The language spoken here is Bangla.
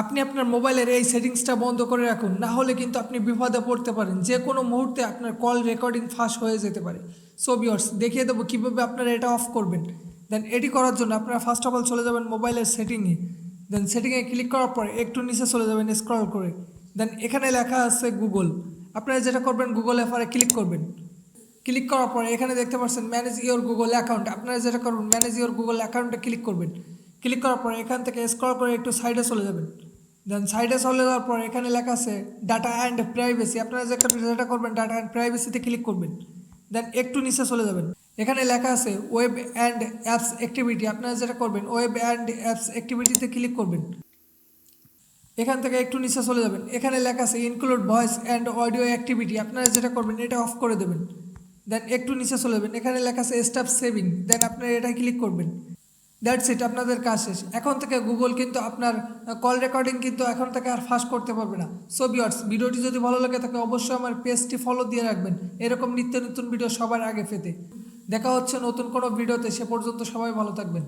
আপনি আপনার মোবাইলের এই সেটিংসটা বন্ধ করে রাখুন, না হলে কিন্তু আপনি বিপদে পড়তে পারেন। যে কোনো মুহূর্তে আপনার কল রেকর্ডিং ফাঁস হয়ে যেতে পারে। সো বিয়ার্স দেখিয়ে দেবো কীভাবে আপনারা এটা অফ করবেন। দেন এটি করার জন্য আপনারা ফার্স্ট অফ অল চলে যাবেন মোবাইলের সেটিংয়ে। দেন সেটিংয়ে ক্লিক করার পর একটু নিচে চলে যাবেন স্ক্রল করে। দেন এখানে লেখা আছে গুগল আপনারা যেটা করবেন গুগল অ্যাপারে ক্লিক করবেন। ক্লিক করার পরে এখানে দেখতে পাচ্ছেন ম্যানেজ ইওর গুগল অ্যাকাউন্ট আপনারা যেটা করবেন ম্যানেজ ইওর গুগল অ্যাকাউন্টে ক্লিক করবেন। ক্লিক করার পরে এখান থেকে স্ক্রল করে একটু সাইডে চলে যাবেন। দেন সাইডে চলে যাওয়ার পর এখানে লেখা আছে ডাটা অ্যান্ড প্রাইভেসি আপনারা যেটা যেটা করবেন ডাটা অ্যান্ড প্রাইভেসিতে ক্লিক করবেন। দেন একটু নিচে চলে যাবেন। এখানে লেখা আছে ওয়েব অ্যান্ড অ্যাপস অ্যাক্টিভিটি আপনারা যেটা করবেন ওয়েব অ্যান্ড অ্যাপস অ্যাক্টিভিটিতে ক্লিক করবেন। এখান থেকে একটু নিচে চলে যাবেন। এখানে লেখা আছে include voice and audio activity আপনারা যেটা করবেন, এটা অফ করে দেবেন। দেন একটু নিচে চলে যাবেন। এখানে লেখা আছে স্টাফ সেভিং দেন আপনারা এটা ক্লিক করবেন। দ্যাটস ইট আপনাদের কাজ শেষ। এখন থেকে গুগল কিন্তু আপনার কল রেকর্ডিং কিন্তু এখন থেকে আর ফাঁস করতে পারবে না। সো বিয়ার্স ভিডিওটি যদি ভালো লাগে তাকে অবশ্যই আমার পেজটি ফলো দিয়ে রাখবেন। এরকম নিত্য নতুন ভিডিও সবার আগে পেতে। দেখা হচ্ছে নতুন কোনো ভিডিওতে সে পর্যন্ত সবাই ভালো থাকবেন।